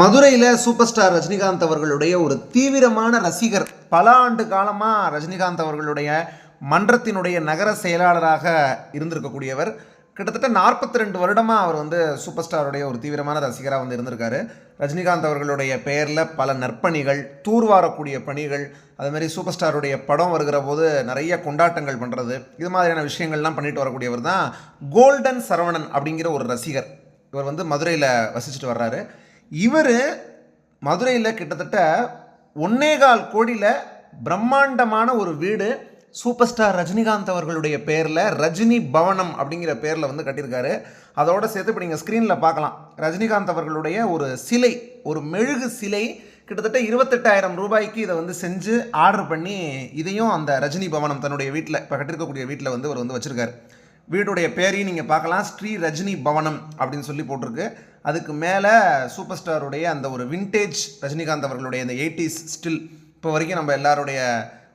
மதுரையில் super star Rajinikanth அவர்களுடைய ஒரு தீவிரமான ரசிகர் பல ஆண்டு காலமாக ரஜினிகாந்த் அவர்களுடைய மன்றத்தினுடைய நகர செயலாளராக இருந்திருக்கக்கூடியவர். கிட்டத்தட்ட நாற்பத்தி ரெண்டு வருடமாக அவர் வந்து சூப்பர் ஸ்டாருடைய ஒரு தீவிரமான ரசிகராக வந்து இருந்திருக்காரு. ரஜினிகாந்த் அவர்களுடைய பெயரில் பல நற்பணிகள் தூர்வாரக்கூடிய பணிகள் அதுமாரி சூப்பர் ஸ்டாருடைய படம் வருகிற போது நிறைய கொண்டாட்டங்கள் பண்ணுறது இது மாதிரியான விஷயங்கள்லாம் பண்ணிட்டு வரக்கூடியவர் தான் கோல்டன் சரவணன் அப்படிங்கிற ஒரு ரசிகர். இவர் வந்து மதுரையில் வசிச்சுட்டு வர்றாரு. இவர் மதுரையில் கிட்டத்தட்ட ஒன்னேகால் கோடியில் பிரம்மாண்டமான ஒரு வீடு சூப்பர் ஸ்டார் ரஜினிகாந்த் அவர்களுடைய பேரில் ரஜினி பவனம் அப்படிங்கிற பேரில் வந்து கட்டியிருக்காரு. அதோட சேர்த்து இப்போ நீங்கள் ஸ்க்ரீனில் பார்க்கலாம். ரஜினிகாந்த் அவர்களுடைய ஒரு சிலை ஒரு மெழுகு சிலை கிட்டத்தட்ட இருபத்தெட்டாயிரம் ரூபாய்க்கு இதை வந்து செஞ்சு ஆர்டர் பண்ணி இதையும் அந்த ரஜினி பவனம் தன்னுடைய வீட்டில் இப்போ கட்டியிருக்கக்கூடிய வீட்டில் வந்து அவர் வந்து வச்சுருக்காரு. வீடுடைய பேரையும் நீங்கள் பார்க்கலாம். ஸ்ரீ ரஜினி பவனம் அப்படின்னு சொல்லி போட்டிருக்கு. அதுக்கு மேலே சூப்பர் ஸ்டாருடைய அந்த ஒரு வின்டேஜ் ரஜினிகாந்த் அவர்களுடைய அந்த எயிட்டிஸ் ஸ்டில் இப்போ வரைக்கும் நம்ம எல்லாருடைய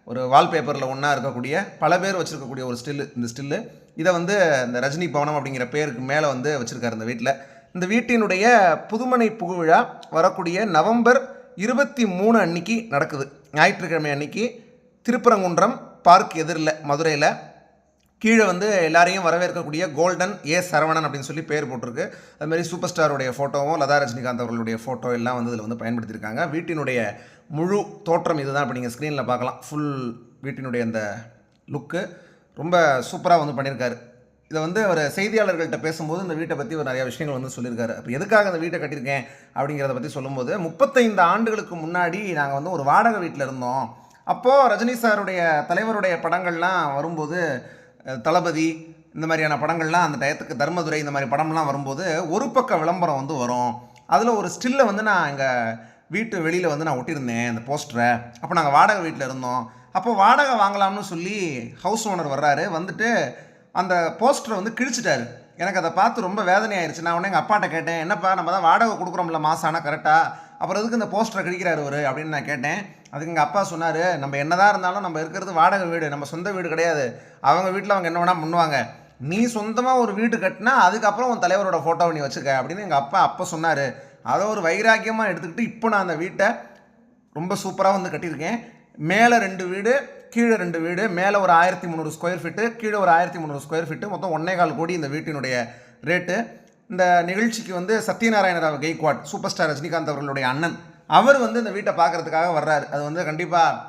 ஒரு வால்பேப்பரில் ஒன்றா இருக்கக்கூடிய பல பேர் வச்சுருக்கக்கூடிய ஒரு ஸ்டில்லு இந்த ஸ்டில்லு இதை வந்து இந்த ரஜினி பவனம் அப்படிங்கிற பேருக்கு மேலே வந்து வச்சுருக்காரு இந்த வீட்டில் இந்த வீட்டினுடைய புதுமனை புகுவிழா வரக்கூடிய நவம்பர் இருபத்தி மூணு அன்னைக்கு நடக்குது. ஞாயிற்றுக்கிழமை அன்னைக்கு திருப்பரங்குன்றம் பார்க் எதிரில் மதுரையில். கீழே வந்து எல்லாரையும் வரவேற்கக்கூடிய கோல்டன் ஏ சரவணன் அப்படின்னு சொல்லி பேர் போட்டிருக்கு. அதுமாரி சூப்பர் ஸ்டாருடைய ஃபோட்டோவும் லதா ரஜினிகாந்த் அவர்களுடைய ஃபோட்டோ எல்லாம் வந்து இதில் வந்து பயன்படுத்தியிருக்காங்க. வீட்டினுடைய முழு தோற்றம் இதுதான். அப்படி நீங்கள் ஸ்க்ரீனில் பார்க்கலாம். ஃபுல் வீட்டினுடைய அந்த லுக்கு ரொம்ப சூப்பராக வந்து பண்ணியிருக்காரு. இதை வந்து அவர் செய்தியாளர்கள்ட்ட பேசும்போது இந்த வீட்டை பற்றி ஒரு நிறைய விஷயங்கள் வந்து சொல்லியிருக்காரு. அப்போ எதுக்காக அந்த வீட்டை கட்டியிருக்கேன் அப்படிங்கிறத பற்றி சொல்லும்போது முப்பத்தைந்து ஆண்டுகளுக்கு முன்னாடி நாங்கள் வந்து ஒரு வாடகை வீட்டில் இருந்தோம். அப்போது ரஜினி சாருடைய தலைவருடைய படங்கள்லாம் வரும்போது தளபதி இந்த மாதிரியான படங்கள்லாம் அந்த டயத்துக்கு தர்மதுரை இந்த மாதிரி படம்லாம் வரும்போது ஒரு பக்க விளம்பரம் வந்து வரும். அதில் ஒரு ஸ்டில்லை வந்து நான் எங்கள் வீட்டு வெளியில் வந்து நான் ஒட்டியிருந்தேன் அந்த போஸ்டரை. அப்போ நாங்கள் வாடகை வீட்டில் இருந்தோம். அப்போ வாடகை வாங்கலாம்னு சொல்லி ஹவுஸ் ஓனர் வர்றாரு. வந்துட்டு அந்த போஸ்டரை வந்து கிழிச்சிட்டாரு. எனக்கு அதை பார்த்து ரொம்ப வேதனையாயிருச்சு. நான் உடனே எங்கள் அப்பாட்ட கேட்டேன் என்னப்பா நம்ம தான் வாடகை கொடுக்குறோம்ல மாதம் ஆனால் கரெக்டாக அப்புறம் எதுக்கு இந்த போஸ்டரை கிழிக்கிறாரு ஒரு அப்படின்னு நான் கேட்டேன். அதுக்கு எங்கள் அப்பா சொன்னார் நம்ம என்னதான் இருந்தாலும் நம்ம இருக்கிறது வாடகை வீடு நம்ம சொந்த வீடு கிடையாது. அவங்க வீட்டில் அவங்க என்ன வேணால் பண்ணுவாங்க. நீ சொந்தமாக ஒரு வீடு கட்டினா அதுக்கப்புறம் உன் தலைவரோட ஃபோட்டோவை நீ வச்சுக்க அப்படின்னு எங்கள் அப்பா அப்போ சொன்னார். அதை ஒரு வைராக்கியமாக எடுத்துக்கிட்டு இப்போ நான் அந்த வீட்டை ரொம்ப சூப்பராக வந்து கட்டியிருக்கேன். மேலே ரெண்டு வீடு கீழே ரெண்டு வீடு மேலே ஒரு ஆயிரத்தி முந்நூறு ஸ்கொயர் ஃபீட்டு கீழே ஒரு ஆயிரத்தி முந்நூறு ஸ்கொயர் ஃபீட்டு மொத்தம் ஒன்றே கால் கோடி இந்த வீட்டினுடைய ரேட்டு இந்த நிகழ்ச்சிக்கு வந்து சத்யநாராயண ராவ் கெய்க்வாட் சூப்பர் ஸ்டார் ரஜினிகாந்த் அவர்களுடைய அண்ணன். அவர் வந்து இந்த வீட்டை பார்க்கறதுக்காக வர்றாரு. அது வந்து கண்டிப்பாக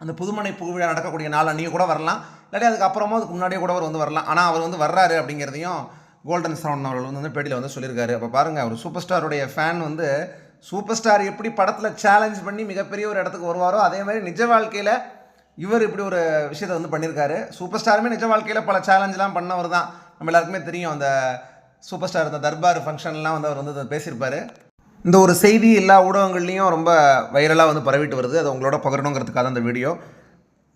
அந்த புதுமனை புகுவிழா நடக்கக்கூடிய நாள் அன்றைக்கி கூட வரலாம். இல்லாட்டி அதுக்கப்புறமா அதுக்கு முன்னாடியே கூட அவர் வந்து வரலாம். ஆனால் அவர் வந்து வர்றாரு அப்படிங்கிறதையும் கோல்டன் சரவணன் அவர்கள் வந்து வந்து பேட்டியில் வந்து சொல்லியிருக்காரு. அப்போ பாருங்கள் அவர் சூப்பர் ஸ்டாருடைய ஃபேன் வந்து சூப்பர் ஸ்டார் எப்படி படத்தில் சேலஞ்ச் பண்ணி மிகப்பெரிய ஒரு இடத்துக்கு வருவாரோ அதே மாதிரி நிஜ வாழ்க்கையில் இவர் இப்படி ஒரு விஷயத்தை வந்து பண்ணியிருக்காரு. சூப்பர் ஸ்டாருமே நிஜ வாழ்க்கையில் பல சேலஞ்செலாம் பண்ணவர் தான் நம்ம எல்லாருக்குமே தெரியும் அந்த சூப்பர் ஸ்டார் இந்த தர்பார் ஃபங்க்ஷன்லாம் வந்து அவர் வந்து பேசியிருப்பார். இந்த ஒரு செய்தி எல்லா ஊடகங்கள்லேயும் ரொம்ப வைரலாக வந்து பரவிட்டு வருது. அது உங்களோட பகிரணுங்கிறதுக்காக அந்த வீடியோ.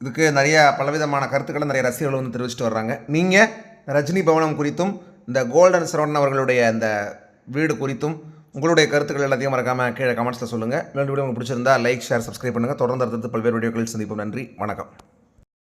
இதுக்கு நிறைய பலவிதமான கருத்துக்களை நிறைய ரசிகர்கள் வந்து தெரிவிச்சிட்டு வர்றாங்க. நீங்கள் ரஜினி பவனம் குறித்தும் இந்த கோல்டன் சரவணன் அவர்களுடைய அந்த வீடு குறித்தும் உங்களுடைய கருத்துக்கள் எல்லாத்தையும் மறக்காமல் கீழே கமெண்ட்ஸில் சொல்லுங்கள் இந்த வீடியோ உங்களுக்கு பிடிச்சிருந்தா லைக் ஷேர் சப்ஸ்கிரைப் பண்ணுங்கள் தொடர்ந்து அடுத்தது பல்வேறு வீடியோக்கள் சந்திப்போம். நன்றி. வணக்கம்.